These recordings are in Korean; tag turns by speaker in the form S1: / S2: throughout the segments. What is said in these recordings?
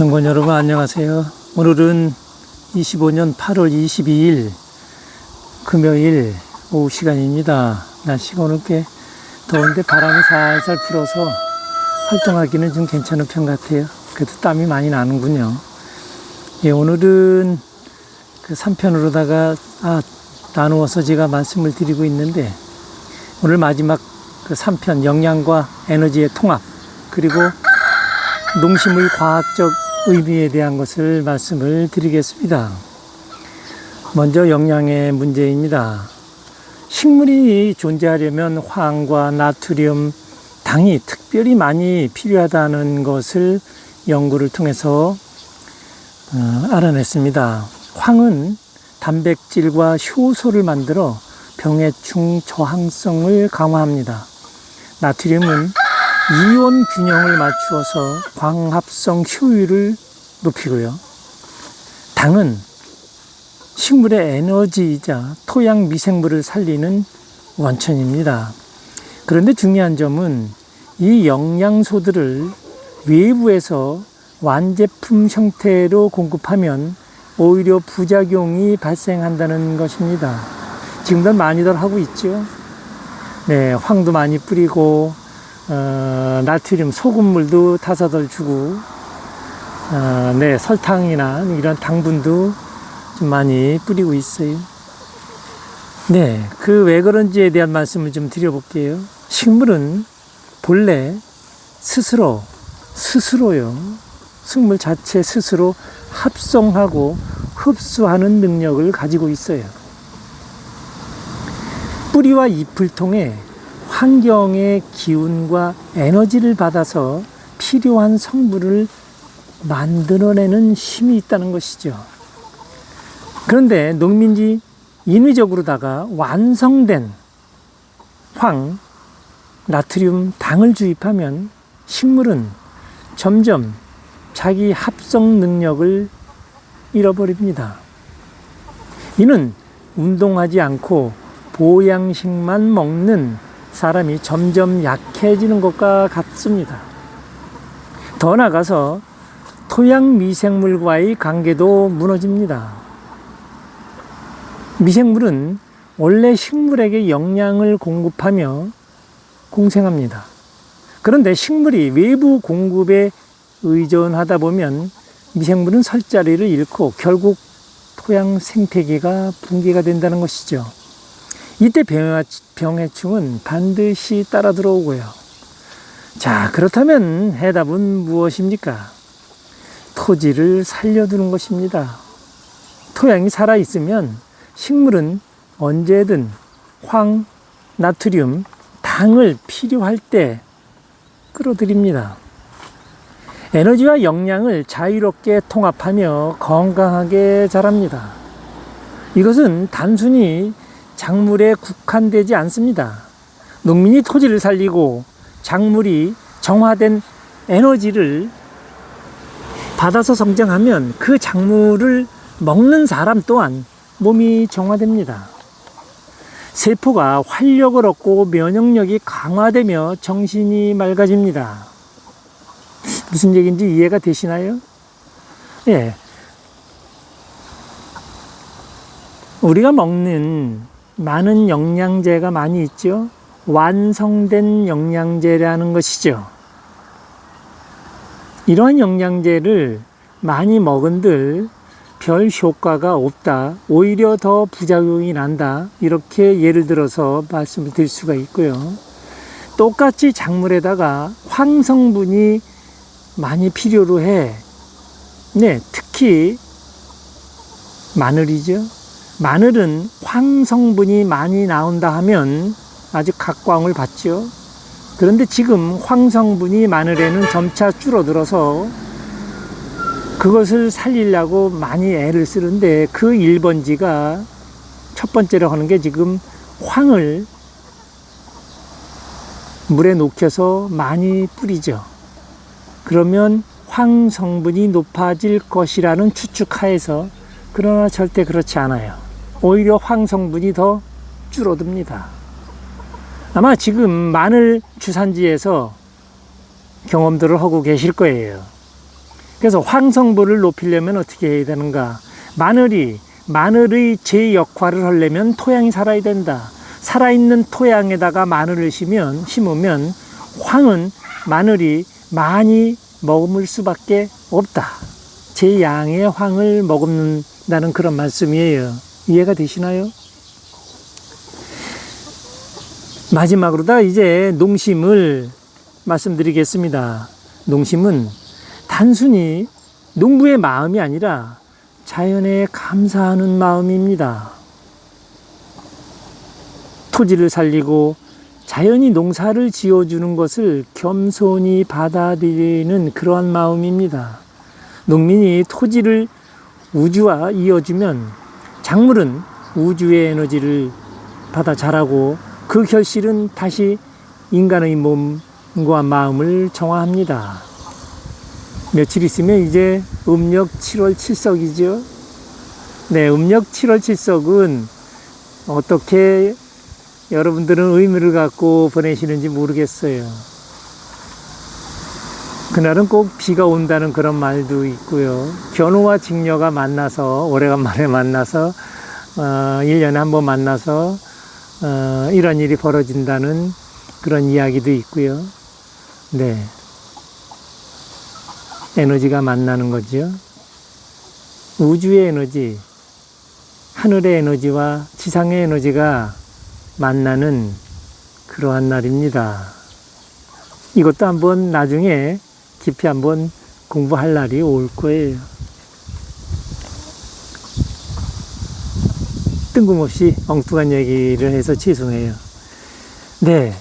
S1: 연구원 여러분 안녕하세요. 오늘은 25년 8월 22일 금요일 오후 시간입니다. 날씨가 오늘 꽤 더운데 바람이 살살 불어서 활동하기는 좀 괜찮은 편 같아요. 그래도 땀이 많이 나는군요. 예, 오늘은 그 3편으로다가 아, 나누어서 제가 말씀을 드리고 있는데 오늘 마지막 그 3편 영양과 에너지의 통합 그리고 농식물 과학적 의미에 대한 것을 말씀을 드리겠습니다. 먼저 영양의 문제입니다. 식물이 존재하려면 황과 나트륨, 당이 특별히 많이 필요하다는 것을 연구를 통해서 어, 알아냈습니다. 황은 단백질과 효소를 만들어 병해충 저항성을 강화합니다. 나트륨은 이온 균형을 맞추어서 광합성 효율을 높이고요. 당은 식물의 에너지이자 토양 미생물을 살리는 원천입니다. 그런데 중요한 점은 이 영양소들을 외부에서 완제품 형태로 공급하면 오히려 부작용이 발생한다는 것입니다. 지금도 많이들 하고 있죠. 네, 황도 많이 뿌리고 어, 나트륨 소금물도 타서들 주고 어, 네 설탕이나 이런 당분도 좀 많이 뿌리고 있어요. 네, 그 왜 그런지에 대한 말씀을 좀 드려볼게요. 식물은 본래 스스로 스스로요. 식물 자체 스스로 합성하고 흡수하는 능력을 가지고 있어요. 뿌리와 잎을 통해 환경의 기운과 에너지를 받아서 필요한 성분을 만들어내는 힘이 있다는 것이죠. 그런데 농민이 인위적으로다가 완성된 황, 나트륨, 당을 주입하면 식물은 점점 자기 합성 능력을 잃어버립니다. 이는 운동하지 않고 보양식만 먹는 사람이 점점 약해지는 것과 같습니다. 더 나아가서 토양 미생물과의 관계도 무너집니다. 미생물은 원래 식물에게 영양을 공급하며 공생합니다. 그런데 식물이 외부 공급에 의존하다 보면 미생물은 설 자리를 잃고 결국 토양 생태계가 붕괴가 된다는 것이죠. 이때 병해충은 반드시 따라 들어오고요. 자, 그렇다면 해답은 무엇입니까? 토지를 살려두는 것입니다. 토양이 살아있으면 식물은 언제든 황, 나트륨, 당을 필요할 때 끌어들입니다. 에너지와 영양을 자유롭게 통합하며 건강하게 자랍니다. 이것은 단순히 작물에 국한되지 않습니다. 농민이 토지를 살리고 작물이 정화된 에너지를 받아서 성장하면 그 작물을 먹는 사람 또한 몸이 정화됩니다. 세포가 활력을 얻고 면역력이 강화되며 정신이 맑아집니다. 무슨 얘기인지 이해가 되시나요? 예. 우리가 먹는 많은 영양제가 많이 있죠. 완성된 영양제라는 것이죠. 이러한 영양제를 많이 먹은들 별 효과가 없다. 오히려 더 부작용이 난다. 이렇게 예를 들어서 말씀을 드릴 수가 있고요. 똑같이 작물에다가 황성분이 많이 필요로 해. 네, 특히 마늘이죠. 마늘은 황성분이 많이 나온다 하면 아주 각광을 받죠. 그런데 지금 황성분이 마늘에는 점차 줄어들어서 그것을 살리려고 많이 애를 쓰는데 그 1번지가 첫 번째로 하는 게 지금 황을 물에 녹여서 많이 뿌리죠. 그러면 황 성분이 높아질 것이라는 추측하에서 그러나 절대 그렇지 않아요. 오히려 황 성분이 더 줄어듭니다. 아마 지금 마늘 주산지에서 경험들을 하고 계실 거예요. 그래서 황성분을 높이려면 어떻게 해야 되는가? 마늘이 마늘의 제 역할을 하려면 토양이 살아야 된다. 살아있는 토양에다가 마늘을 심으면, 심으면 황은 마늘이 많이 머금을 수밖에 없다. 제 양의 황을 머금는다는 그런 말씀이에요. 이해가 되시나요? 마지막으로 다 이제 농심을 말씀드리겠습니다. 농심은 단순히 농부의 마음이 아니라 자연에 감사하는 마음입니다. 토지를 살리고 자연이 농사를 지어주는 것을 겸손히 받아들이는 그러한 마음입니다. 농민이 토지를 우주와 이어주면 작물은 우주의 에너지를 받아 자라고 그 결실은 다시 인간의 몸과 마음을 정화합니다. 며칠 있으면 이제 음력 7월 7석이죠. 네, 음력 7월 7석은 어떻게 여러분들은 의미를 갖고 보내시는지 모르겠어요. 그날은 꼭 비가 온다는 그런 말도 있고요. 견우와 직녀가 만나서, 오래간만에 만나서, 어, 1년에 한 번 만나서, 어, 이런 일이 벌어진다는 그런 이야기도 있고요. 네. 에너지가 만나는 거죠. 우주의 에너지, 하늘의 에너지와 지상의 에너지가 만나는 그러한 날입니다. 이것도 한번 나중에 깊이 한번 공부할 날이 올 거예요. 뜬금없이 엉뚱한 얘기를 해서 죄송해요. 네.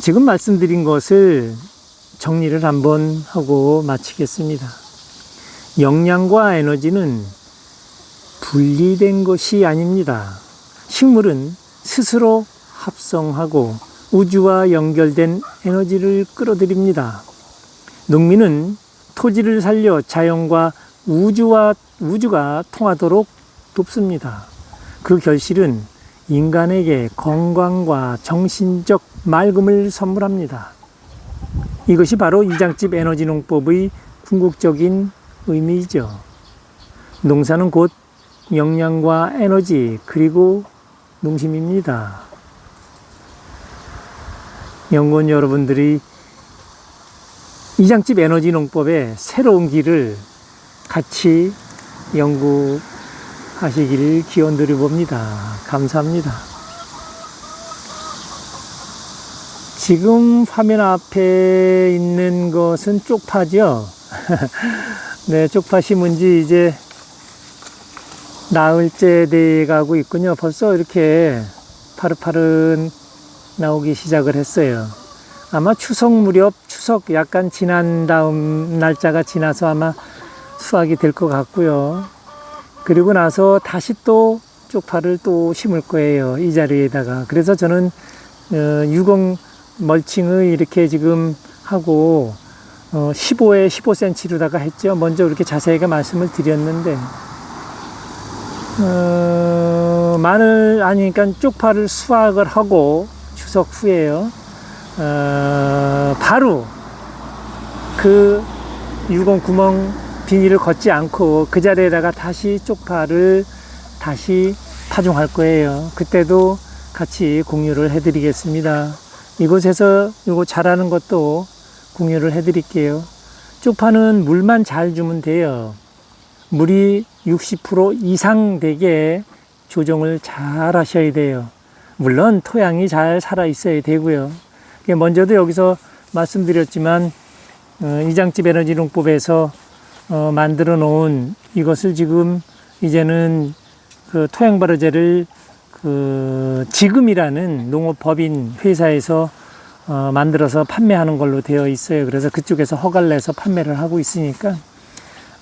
S1: 지금 말씀드린 것을 정리를 한번 하고 마치겠습니다. 영양과 에너지는 분리된 것이 아닙니다. 식물은 스스로 합성하고 우주와 연결된 에너지를 끌어들입니다. 농민은 토지를 살려 자연과 우주와 우주가 통하도록 돕습니다. 그 결실은 인간에게 건강과 정신적 맑음을 선물합니다. 이것이 바로 이장집 에너지 농법의 궁극적인 의미이죠. 농사는 곧 영양과 에너지 그리고 농심입니다. 연구원 여러분들이 이장집 에너지 농법의 새로운 길을 같이 연구하시기를 기원 드려 봅니다. 감사합니다. 지금 화면 앞에 있는 것은 쪽파죠. 네, 쪽파 심은 지 이제 나흘째 돼 가고 있군요. 벌써 이렇게 파릇파릇 나오기 시작을 했어요. 아마 추석 무렵, 추석 약간 지난 다음 날짜가 지나서 아마 수확이 될 것 같고요. 그리고 나서 다시 또 쪽파를 또 심을 거예요. 이 자리에다가. 그래서 저는 어, 유공 멀칭을 이렇게 지금 하고 어, 15에 15cm로다가 했죠. 먼저 이렇게 자세하게 말씀을 드렸는데 어, 마늘 아니 그러니까 쪽파를 수확을 하고 추석 후에요. 어, 바로 그 유공 구멍 비닐을 걷지 않고 그 자리에다가 다시 쪽파를 다시 파종할 거예요. 그때도 같이 공유를 해드리겠습니다. 이곳에서 이거 자라는 것도 공유를 해드릴게요. 쪽파는 물만 잘 주면 돼요. 물이 60% 이상 되게 조정을 잘 하셔야 돼요. 물론 토양이 잘 살아 있어야 되고요. 먼저도 여기서 말씀드렸지만 어, 이장집 에너지 농법에서 어, 만들어 놓은 이것을 지금 이제는 그 토양 발효제를 그 지금이라는 농업법인 회사에서 어, 만들어서 판매하는 걸로 되어 있어요. 그래서 그쪽에서 허가를 내서 판매를 하고 있으니까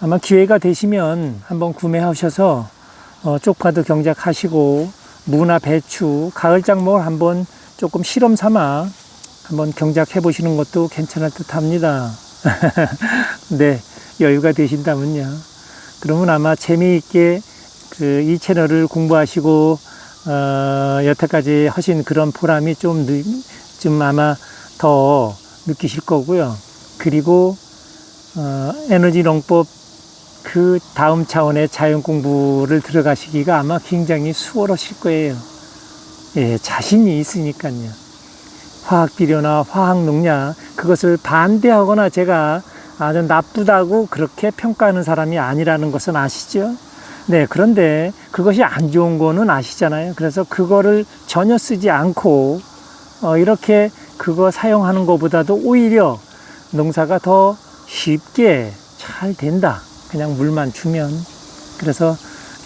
S1: 아마 기회가 되시면 한번 구매하셔서 어, 쪽파도 경작하시고 무나 배추, 가을 작목을 한번 조금 실험 삼아 한번 경작해 보시는 것도 괜찮을 듯 합니다. 네, 여유가 되신다면요. 그러면 아마 재미있게 그 이 채널을 공부하시고 어, 여태까지 하신 그런 보람이 좀, 느, 좀 아마 더 느끼실 거고요. 그리고 어, 에너지 농법 그 다음 차원의 자연 공부를 들어가시기가 아마 굉장히 수월하실 거예요. 예, 자신이 있으니까요. 화학 비료나 화학 농약 그것을 반대하거나 제가 아주 나쁘다고 그렇게 평가하는 사람이 아니라는 것은 아시죠? 네, 그런데 그것이 안 좋은 거는 아시잖아요. 그래서 그거를 전혀 쓰지 않고 어, 이렇게 그거 사용하는 것보다도 오히려 농사가 더 쉽게 잘 된다. 그냥 물만 주면. 그래서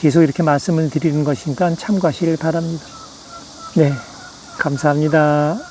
S1: 계속 이렇게 말씀을 드리는 것이니까 참고하시길 바랍니다. 네, 감사합니다.